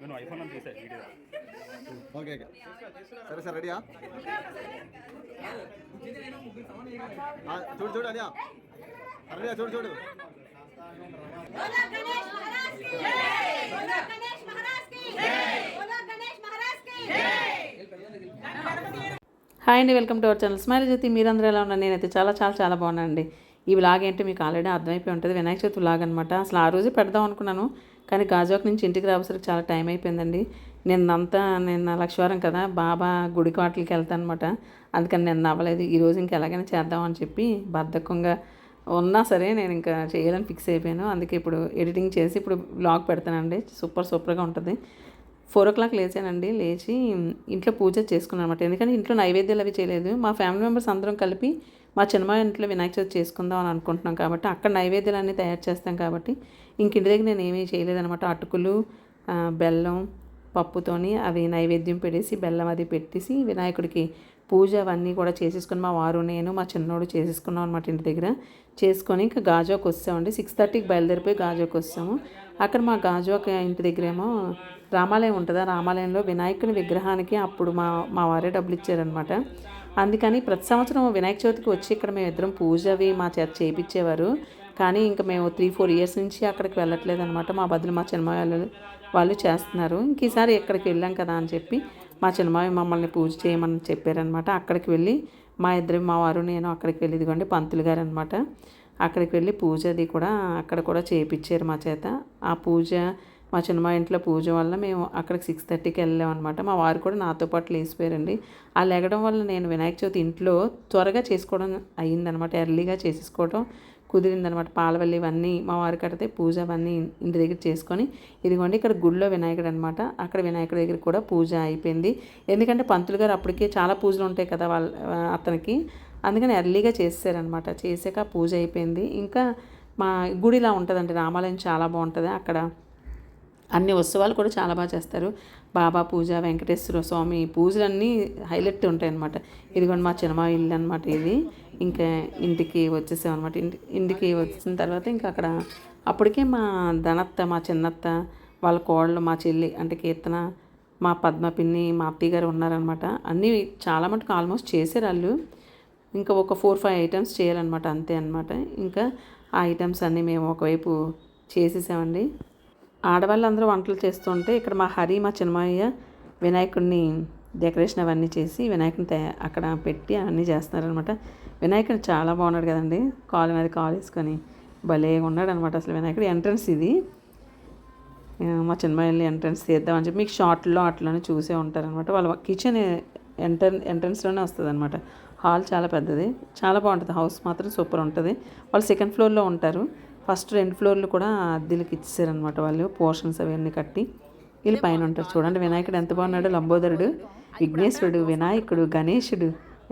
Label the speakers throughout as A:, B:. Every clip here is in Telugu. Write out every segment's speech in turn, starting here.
A: నేను ఐఫోన్ అని తీసా వీడియో.
B: Okay okay. సరే సార్ రెడీయా? చూడు చూడు అడియా అడియా చూడు చూడు.
C: హాయ్ అండి welcome to our channel. Smile Jyothi మీరందరూ ఎలా ఉన్నారు? నేనైతే చాలా చాలా చాలా బాగున్నాను అండి ఈ వ్లాగ్ ఏంటి మీకు ఆల్రెడీ అర్థమైపోయి ఉంటుంది. వినాయక చవితి వ్లాగ్ అనమాట అసలు ఆ రోజే పెడదాం అనుకున్నాను. కానీ గాజువాక నుంచి ఇంటికి రావసరికి చాలా టైం అయిపోయిందండి. నిన్నంతా నిన్న లక్షవారం కదా బాబా గుడి కోటలకి వెళ్తాను అనమాట అందుకని నిన్న అవ్వలేదు. ఈరోజు ఇంక ఇంకా ఎలాగైనా చేద్దామని చెప్పి బద్ధకంగా ఉన్నా సరే నేను ఇంకా చేయాలని ఫిక్స్ అయిపోయాను. అందుకే ఇప్పుడు ఎడిటింగ్ చేసి ఇప్పుడు బ్లాగ్ పెడతానండి. సూపర్ సూపర్గా ఉంటుంది. ఫోర్ ఓ క్లాక్ లేచానండి. లేచి ఇంట్లో పూజ చేసుకున్నాను అనమాట ఎందుకంటే ఇంట్లో నైవేద్యాలు అవి చేయలేదు. మా ఫ్యామిలీ మెంబర్స్ అందరం కలిపి మా చిన్నమ్మ ఇంట్లో వినాయక చవితి చేసుకుందాం అని అనుకుంటున్నాం కాబట్టి అక్కడ నైవేద్యాలు అన్నీ తయారు చేస్తాం కాబట్టి ఇంక ఇంటి దగ్గర నేను ఏమీ చేయలేదనమాట అటుకులు బెల్లం పప్పుతోని అవి నైవేద్యం పెట్టేసి బెల్లం అది పెట్టేసి వినాయకుడికి పూజ అవన్నీ కూడా చేసేసుకుని మా వారు నేను మా చిన్నోడు చేసేసుకున్నాం అనమాట ఇంటి దగ్గర. చేసుకొని ఇంకా గాజువాక్ వస్తామండి. సిక్స్ థర్టీకి బయలుదేరిపోయి గాజోకి వస్తాము. అక్కడ మా గాజువాక్ ఇంటి దగ్గరేమో రామాలయం ఉంటుందా. రామాలయంలో వినాయకుని విగ్రహానికి అప్పుడు మా మా వారే డబ్బులు ఇచ్చారనమాట అందుకని ప్రతి సంవత్సరం వినాయక చవితికి వచ్చి ఇక్కడ మేము ఇద్దరం పూజ అవి మా చేత చేయించేవారు కానీ ఇంకా మేము త్రీ ఫోర్ ఇయర్స్ నుంచి అక్కడికి వెళ్ళట్లేదు అనమాట మా బదులు మా చిన్నమాయ వాళ్ళు వాళ్ళు చేస్తున్నారు. ఇంక ఈసారి ఎక్కడికి వెళ్ళాం కదా అని చెప్పి మా చిన్నమాయ మమ్మల్ని పూజ చేయమని చెప్పారనమాట అక్కడికి వెళ్ళి మా ఇద్దరు మా వారు నేను అక్కడికి వెళ్ళి ఇదిగోండి పంతులు గారు అనమాట అక్కడికి వెళ్ళి పూజ అది కూడా అక్కడ కూడా చేయించారు మా చేత. ఆ పూజ మా చిన్నమ్మ ఇంట్లో పూజ వల్ల మేము అక్కడికి సిక్స్ థర్టీకి వెళ్ళాం అనమాట మా వారు కూడా నాతో పాటు లేచిపోయారండి. ఆ లెగడం వల్ల నేను వినాయక చవితి ఇంట్లో త్వరగా చేసుకోవడం అయ్యిందనమాట ఎర్లీగా చేసేసుకోవడం కుదిరిందనమాట. పాలవల్లి ఇవన్నీ మా వారి కడితే పూజ అవన్నీ ఇంటి దగ్గర చేసుకొని ఇదిగోండి ఇక్కడ గుడిలో వినాయకుడు అనమాట అక్కడ వినాయకుడి దగ్గర కూడా పూజ అయిపోయింది. ఎందుకంటే పంతులు గారు అప్పటికే చాలా పూజలు ఉంటాయి కదా వాళ్ళ అతనికి. అందుకని ఎర్లీగా చేసారనమాట చేసాక పూజ అయిపోయింది. ఇంకా మా గుడిలా ఉంటుందండి. రామాలయం చాలా బాగుంటుంది. అక్కడ అన్ని ఉత్సవాలు కూడా చాలా బాగా చేస్తారు. బాబా పూజ వెంకటేశ్వర స్వామి పూజలన్నీ హైలైట్ ఉంటాయి అనమాట ఇదిగోండి మా చిన్నమా ఇల్లు అనమాట ఇది. ఇంకా ఇంటికి వచ్చేసాం అనమాట ఇంటి ఇంటికి వచ్చిన తర్వాత ఇంకా అక్కడ అప్పటికే మా ధనత్త మా చిన్నత్త వాళ్ళ కోడలు మా చెల్లి అంటే కీర్తన మా పద్మ పిన్ని మా అత్తయ్య గారు ఉన్నారనమాట అన్నీ చాలా మటుకు ఆల్మోస్ట్ చేశారు వాళ్ళు. ఇంకా ఒక ఫోర్ ఫైవ్ ఐటమ్స్ చేయాలన్నమాట అంతే అనమాట ఇంకా ఆ ఐటమ్స్ అన్నీ మేము ఒకవైపు చేసేసామండి. ఆడవాళ్ళందరూ వంటలు చేస్తుంటే ఇక్కడ మా హరి మా చిన్నమయ్య వినాయకుడిని డెకరేషన్ అవన్నీ చేసి వినాయకుని అక్కడ పెట్టి అన్నీ చేస్తున్నారనమాట వినాయకుడు చాలా బాగున్నాడు కదండి. కాలు మీద కాలు వేసుకొని భలే ఉన్నాడు అనమాట అసలు వినాయకుడు. ఎంట్రన్స్ ఇది. మా చిన్నమాయిల్ని ఎంట్రన్స్ తీద్దామని చెప్పి మీకు షార్ట్లో అట్లనే చూసే ఉంటారనమాట వాళ్ళ కిచెన్ ఎంటర్ ఎంట్రన్స్లోనే వస్తుంది అనమాట హాల్ చాలా పెద్దది. చాలా బాగుంటుంది. హౌస్ మాత్రం సూపర్ ఉంటుంది. వాళ్ళు సెకండ్ ఫ్లోర్లో ఉంటారు. ఫస్ట్ రెండు ఫ్లోర్లు కూడా అద్దెలకు ఇచ్చేసారనమాట వాళ్ళు. పోర్షన్స్ అవన్నీ కట్టి. వీళ్ళు పైన ఉంటారు చూడండి. వినాయకుడు ఎంత బాగున్నాడు. లంబోదరుడు విఘ్నేశ్వరుడు వినాయకుడు గణేశుడు.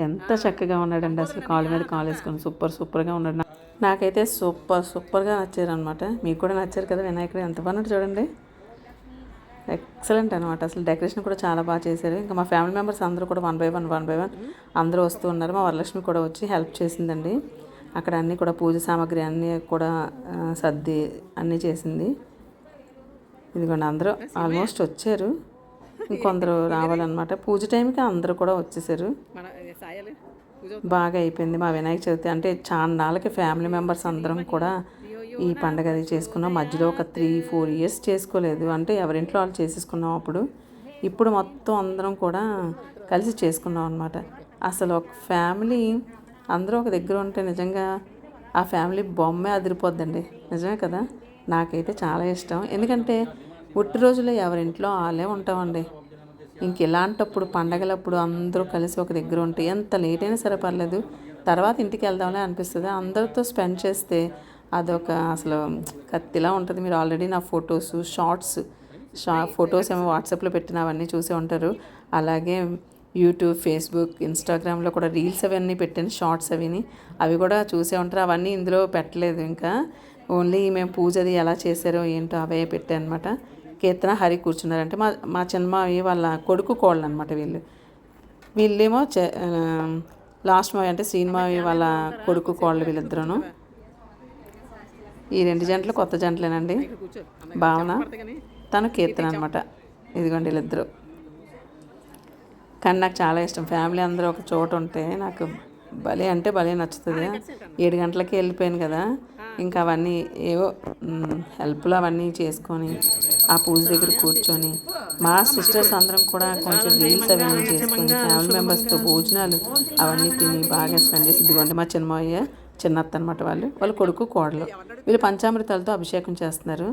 C: ఎంత చక్కగా ఉన్నాడండి అసలు. కాలు మీద కాలు వేసుకొని సూపర్ సూపర్గా ఉన్నాడు. నాకైతే సూపర్ సూపర్గా నచ్చారనమాట మీకు కూడా నచ్చారు కదా వినాయకుడు. ఎంత బాగున్నాడు చూడండి. ఎక్సలెంట్ అనమాట అసలు డెకరేషన్ కూడా చాలా బాగా చేశారు. ఇంకా మా ఫ్యామిలీ మెంబర్స్ అందరూ కూడా one by one one by one అందరూ వస్తూ ఉన్నారు. మా వరలక్ష్మి కూడా వచ్చి హెల్ప్ చేసిందండి. అక్కడ అన్నీ కూడా పూజ సామాగ్రి అన్నీ కూడా సర్ది అన్నీ చేసింది. ఇదిగోండి అందరూ ఆల్మోస్ట్ వచ్చారు. ఇంకొందరు రావాలన్నమాట. పూజ టైంకి అందరూ కూడా వచ్చేసారు. బాగా అయిపోయింది మా వినాయక చవితి. అంటే చాన్నాళ్ళకి ఫ్యామిలీ మెంబర్స్ అందరం కూడా ఈ పండగ అది చేసుకున్నాం. మధ్యలో ఒక త్రీ ఫోర్ ఇయర్స్ చేసుకోలేదు. అంటే ఎవరింట్లో వాళ్ళు చేసేసుకున్నాం అప్పుడు. ఇప్పుడు మొత్తం అందరం కూడా కలిసి చేసుకున్నాం అనమాట అసలు ఒక ఫ్యామిలీ అందరూ ఒక దగ్గర ఉంటే నిజంగా ఆ ఫ్యామిలీ బొమ్మే అదిరిపోద్దండి. నిజమే కదా? నాకైతే చాలా ఇష్టం. ఎందుకంటే పుట్టి రోజుల్లో ఎవరింట్లో వాళ్ళే ఉంటామండి. ఇంక ఇలాంటప్పుడు పండగలప్పుడు అందరూ కలిసి ఒక దగ్గర ఉంటే ఎంత లేట్ అయినా సరే పర్లేదు. తర్వాత ఇంటికి వెళ్దాంలే అనిపిస్తుంది. అందరితో స్పెండ్ చేస్తే అదొక అసలు కత్తిలా ఉంటుంది. మీరు ఆల్రెడీ నా ఫొటోస్ షార్ట్స్ షా ఫొటోస్ ఏమో వాట్సాప్లో పెట్టిన అవన్నీ చూసే ఉంటారు. అలాగే యూట్యూబ్ ఫేస్బుక్ ఇన్స్టాగ్రామ్లో కూడా రీల్స్ అవన్నీ పెట్టాను షార్ట్స్ అవిని. అవి కూడా చూసే ఉంటారు. అవన్నీ ఇందులో పెట్టలేదు ఇంకా. ఓన్లీ మేము పూజది ఎలా చేశారో ఏంటో అవే పెట్టాను అనమాట కీర్తన హరి కూర్చున్నారంటే మా మా చిన్నమావి వాళ్ళ కొడుకు కోళ్ళు అనమాట వీళ్ళు. వీళ్ళేమో లాస్ట్ మావి అంటే శ్రీనిమావి వాళ్ళ కొడుకు కోళ్ళు వీళ్ళిద్దరూను. ఈ రెండు జంటలు కొత్త జంటలేనండి. భావన. తను కీర్తన అనమాట ఇదిగోండి వీళ్ళిద్దరు. కానీ నాకు చాలా ఇష్టం. ఫ్యామిలీ అందరూ ఒక చోట ఉంటే నాకు భలే అంటే భలే నచ్చుతుంది. ఏడు గంటలకి వెళ్ళిపోయాను కదా. ఇంకా అవన్నీ ఏవో మ్, హెల్ప్లు అవన్నీ చేసుకొని ఆ పూజ దగ్గర కూర్చొని మా సిస్టర్స్ అందరం కూడా కొంచెం రీల్స్ అవన్నీ చేసుకొని ఫ్యామిలీ మెంబర్స్తో భోజనాలు అవన్నీ తిని బాగా స్పెండ్ చేసి ఇదిగోండి మా చిన్నమయ్య చిన్నత్త అనమాట వాళ్ళు వాళ్ళ కొడుకు కోడలు. వీళ్ళు పంచామృతాలతో అభిషేకం చేస్తున్నారు.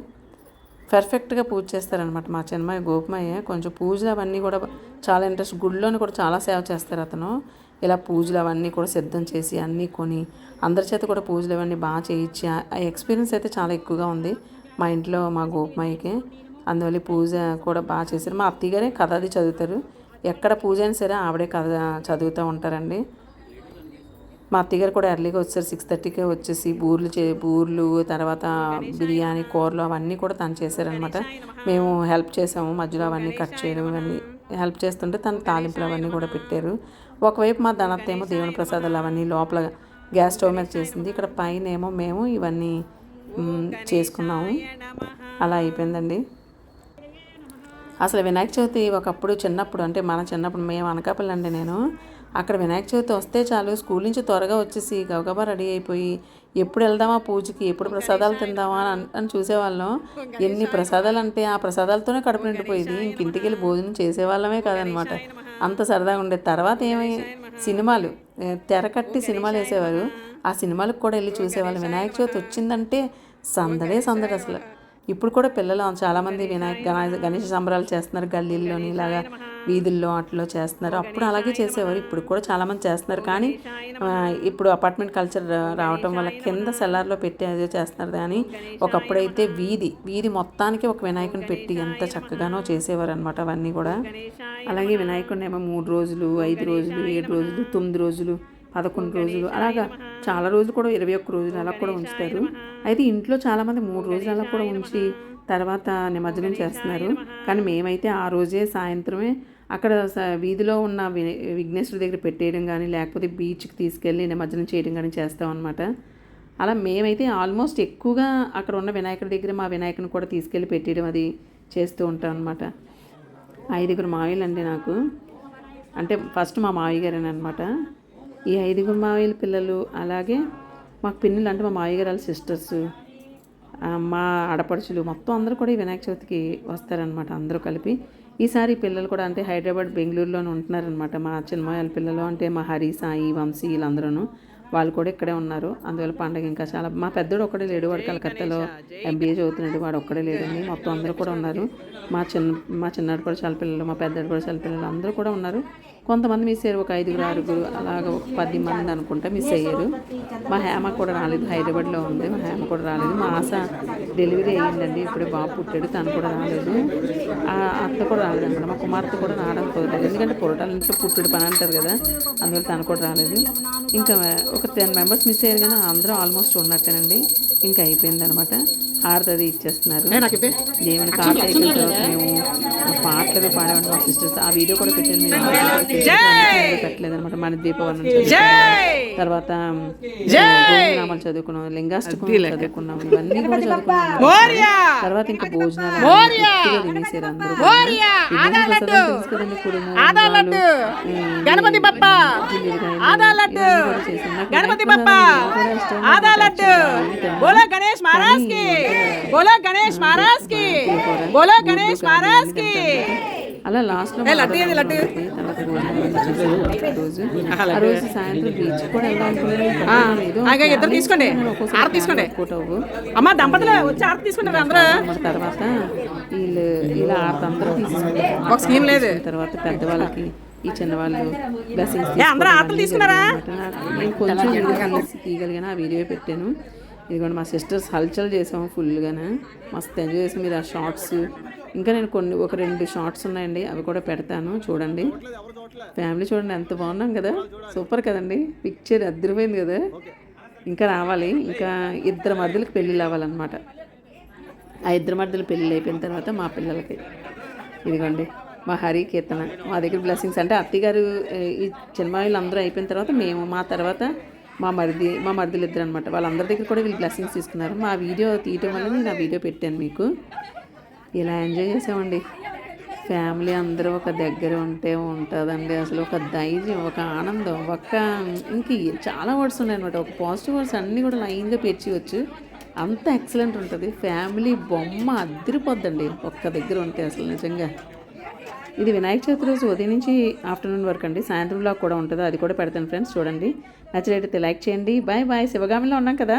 C: పర్ఫెక్ట్గా పూజ చేస్తారనమాట మా చిన్నమ్మాయి గోపమయ్య కొంచెం పూజలు అవన్నీ కూడా చాలా ఇంట్రెస్ట్ గుడిలోని కూడా చాలా సేవ చేస్తారు అతను. ఇలా పూజలు అవన్నీ కూడా సిద్ధం చేసి అన్నీ కొని అందరి చేత కూడా పూజలు అవన్నీ బాగా చేయించి ఆ ఎక్స్పీరియన్స్ అయితే చాలా ఎక్కువగా ఉంది మా ఇంట్లో మా గోపమయ్యకి. అందువల్ల పూజ కూడా బాగా చేశారు. మా అత్తయ్య గారే కథ అది చదువుతారు. ఎక్కడ పూజ అయినా సరే ఆవిడే కథ చదువుతూ ఉంటారండి. మా అత్తగారు కూడా ఎర్లీగా వచ్చారు. సిక్స్ థర్టీకే వచ్చేసి బూర్లు చే బూర్లు తర్వాత బిర్యానీ కూరలు అవన్నీ కూడా తను చేశారనమాట మేము హెల్ప్ చేసాము. మధ్యలో అవన్నీ కట్ చేయడం ఇవన్నీ హెల్ప్ చేస్తుంటే తను తాలింపులు అవన్నీ కూడా పెట్టారు. ఒకవైపు మా ధనత్త ఏమో దేవుని ప్రసాదాలు అవన్నీ లోపల గ్యాస్ స్టవ్ మీద చేసింది. ఇక్కడ పైన ఏమో మేము ఇవన్నీ చేసుకున్నాము. అలా అయిపోయిందండి. అసలు వినాయక చవితి ఒకప్పుడు చిన్నప్పుడు అంటే మన చిన్నప్పుడు మేము అనకాపల్లి అండి నేను. అక్కడ వినాయక చవితి వస్తే చాలు. స్కూల్ నుంచి త్వరగా వచ్చేసి గబగబా రెడీ అయిపోయి ఎప్పుడు వెళ్దామా పూజకి? ఎప్పుడు ప్రసాదాలు తిందామా అని అన్- చూసేవాళ్ళం. ఎన్ని ప్రసాదాలు అంటే ఆ ప్రసాదాలతోనే కడుపు నిండిపోయేది. ఇంక ఇంటికి వెళ్ళి భోజనం చేసేవాళ్ళమే కాదనమాట. అంత సరదాగా ఉండేది. తర్వాత ఏమై సినిమాలు తెర కట్టి సినిమాలు వేసేవారు. ఆ సినిమాలకు కూడా వెళ్ళి చూసేవాళ్ళం. వినాయక చవితి వచ్చిందంటే సందడే సందడి అసలు. ఇప్పుడు కూడా పిల్లలు చాలామంది వినాయక గణ- గణేష సంబరాలు చేస్తున్నారు గల్లీల్లోని ఇలాగా వీధుల్లో అట్లో చేస్తున్నారు. అప్పుడు అలాగే చేసేవారు ఇప్పుడు కూడా చాలామంది చేస్తున్నారు. కానీ ఇప్పుడు అపార్ట్మెంట్ కల్చర్ రావటం వల్ల కింద సెల్లార్లో పెట్టి అదే చేస్తున్నారు. కానీ ఒకప్పుడైతే వీధి వీధి మొత్తానికి ఒక వినాయకుని పెట్టి ఎంత చక్కగానో చేసేవారు అనమాట అవన్నీ కూడా. అలాగే వినాయకుడిని ఏమో మూడు రోజులు ఐదు రోజులు ఏడు రోజులు తొమ్మిది రోజులు పదకొండు రోజులు. అలాగా చాలా రోజులు కూడా ఇరవై ఒక్క రోజులు అలా కూడా ఉంచుతారు. అయితే ఇంట్లో చాలామంది మూడు రోజులు అలా కూడా ఉంచి తర్వాత నిమజ్జనం చేస్తున్నారు. కానీ మేమైతే ఆ రోజే సాయంత్రమే అక్కడ వీధిలో ఉన్న వి- విఘ్నేశ్వరుడి దగ్గర పెట్టేయడం కానీ లేకపోతే బీచ్కి తీసుకెళ్ళి నిమజ్జనం చేయడం కానీ చేస్తాం అనమాట అలా మేమైతే ఆల్మోస్ట్ ఎక్కువగా అక్కడ ఉన్న వినాయకుడి దగ్గర మా వినాయకుని కూడా తీసుకెళ్ళి పెట్టేయడం అది చేస్తూ ఉంటాం అనమాట ఐదుగురు మావయ్యలు అండి నాకు. అంటే ఫస్ట్ మా మావయ్య గారేనమాట ఈ ఐదుగురు మావయ్యల పిల్లలు అలాగే మాకు పిన్నులు అంటే మా మావయ్య గారు వాళ్ళ సిస్టర్స్ మా ఆడపడుచులు మొత్తం అందరూ కూడా ఈ వినాయక చవితికి వస్తారనమాట అందరూ కలిపి. ఈసారి పిల్లలు కూడా అంటే హైదరాబాద్ బెంగళూరులోనే ఉంటున్నారనమాట మా చిన్నమాయల పిల్లలు అంటే మా హరి సాయి వంశీ వీళ్ళందరూ వాళ్ళు కూడా ఇక్కడే ఉన్నారు. అందువల్ల పండగ ఇంకా చాలా మా పెద్దోడు ఒక్కడే లేడు వాడు కలకత్తాలో ఎంబీఏ చదువుతున్నాడు వాడు ఒక్కడే లేడండి మొత్తం అందరూ కూడా ఉన్నారు. మా చిన్న మా చిన్నాడు కూడా చాలా పిల్లలు మా పెద్దడు కూడా చాలా పిల్లలు అందరూ కూడా ఉన్నారు. కొంతమంది మిస్ అయ్యారు ఒక ఐదుగురు ఆరుగురు అలాగ ఒక పది మంది అనుకుంటా మిస్ అయ్యారు మా హేమ కూడా రాలేదు హైదరాబాద్లో ఉంది. మా హేమ కూడా రాలేదు. మా ఆశ డెలివరీ అయ్యిందండి. ఇప్పుడే బాబు పుట్టాడు తను కూడా రాలేదు. ఆ అత్త కూడా రాలేదు అనమాట మా కుమార్తె కూడా రావడం కుదరలేదు. ఎందుకంటే పురటాల ఇంట్లో పుట్టుడు పని అంటారు కదా అందువల్ల తను కూడా రాలేదు. ఇంకా ఒక టెన్ మెంబర్స్ మిస్ అయ్యారు కానీ అందరూ ఆల్మోస్ట్ ఉన్నట్టేనండి. ఇంకా అయిపోయింది అనమాట హారతి అది ఇచ్చేస్తున్నారు. దేవుని కార్త అయిపోయిన తర్వాత మేము పాటలు పాడేవాడి మా సిస్టర్స్. ఆ వీడియో కూడా పెట్టాను మీరు. పెట్టలేదు అనమాట మన దీపవనం తర్వాత నామాలు చదువుకున్నాం లింగాష్టకం చదువుకున్నాం ఇవన్నీ కూడా చదువుకున్నాం. తర్వాత ఇంకా భోజనాలు తినేసారు అందరూ గణపతి బప్ప! గణపతి బప్ప!
A: బోలో గణేష్ మహారాజ్కి బోలో గణేష్ మహారాజ్కి బోలో గణేష్ మహారాజ్కి
C: అలా లాస్ట్లో
A: లడ్డు ఏది లడ్డు?
C: తర్వాత భోజనం చేసేసాం ఆ రోజు. ఆ రోజు సాయంత్రం బీచ్ కూడా వెళ్దాం
A: ఇద్దరు తీసుకోండి. తీసుకోండి. అమ్మ దంపతులు వచ్చి ఆర్తి తీసుకుంటారు అందరూ.
C: తర్వాత వీళ్ళు ఇలా అందరూ తీసుకుంటారు
A: ఒక స్కీమ్ లేదు.
C: తర్వాత పెద్దవాళ్ళకి ఈ చిన్నవాళ్ళు బ్లెస్సింగ్స్
A: అందరూ ఆటలు తీసుకున్నారా?
C: నేను కొంచెం తీయగలిగాను ఆ వీడియో పెట్టాను. ఇదిగోండి మా సిస్టర్స్ హల్చల్ చేసాము ఫుల్గానే మస్తు ఎంజాయ్ చేసాం. మీరు ఆ షార్ట్స్ ఇంకా నేను కొన్ని ఒక రెండు షార్ట్స్ ఉన్నాయండి అవి కూడా పెడతాను చూడండి. ఫ్యామిలీ చూడండి ఎంత బాగున్నాం కదా. సూపర్ కదండి. పిక్చర్ అద్దరిపోయింది కదా. ఇంకా రావాలి. ఇంకా ఇద్దరు మధ్యలకు పెళ్ళిళ్ళు అవ్వాలన్నమాట ఆ ఇద్దరు మధ్యలో పెళ్ళిళ్ళు అయిపోయిన తర్వాత మా పిల్లలకి. ఇదిగోండి మా హరి కీర్తన. మా దగ్గర బ్లెస్సింగ్స్ అంటే అత్తగారు ఈ చిన్నమాయిలు అందరూ అయిపోయిన తర్వాత మేము మా తర్వాత మా మరిది మా మరిదిలు ఇద్దరు అనమాట వాళ్ళందరి దగ్గర కూడా వీళ్ళు బ్లెస్సింగ్స్ తీసుకున్నారు. మా వీడియో తీయటం వల్ల నేను ఆ వీడియో పెట్టాను మీకు. ఇలా ఎంజాయ్ చేసామండి. ఫ్యామిలీ అందరూ ఒక దగ్గర ఉంటే ఉంటుందండి. అసలు ఒక ధైర్యం ఒక ఆనందం ఒక ఇంక చాలా వర్డ్స్ ఉన్నాయి అనమాట ఒక పాజిటివ్ వర్డ్స్ అన్నీ కూడా లైన్గా పేర్చివచ్చు అంత ఎక్సలెంట్ ఉంటుంది. ఫ్యామిలీ బొమ్మ అదిరిపోద్దండి. ఒక్క దగ్గర ఉంటే అసలు నిజంగా. ఇది వినాయక చవితి రోజు ఉదయం నుంచి ఆఫ్టర్నూన్ వరకు అండి. సాయంత్రం కూడా ఉంటుంది. అది కూడా పెడతాను ఫ్రెండ్స్ చూడండి. నచ్చినట్టయితే లైక్ చేయండి. Bye bye. శివగామిలో ఉన్నాం కదా.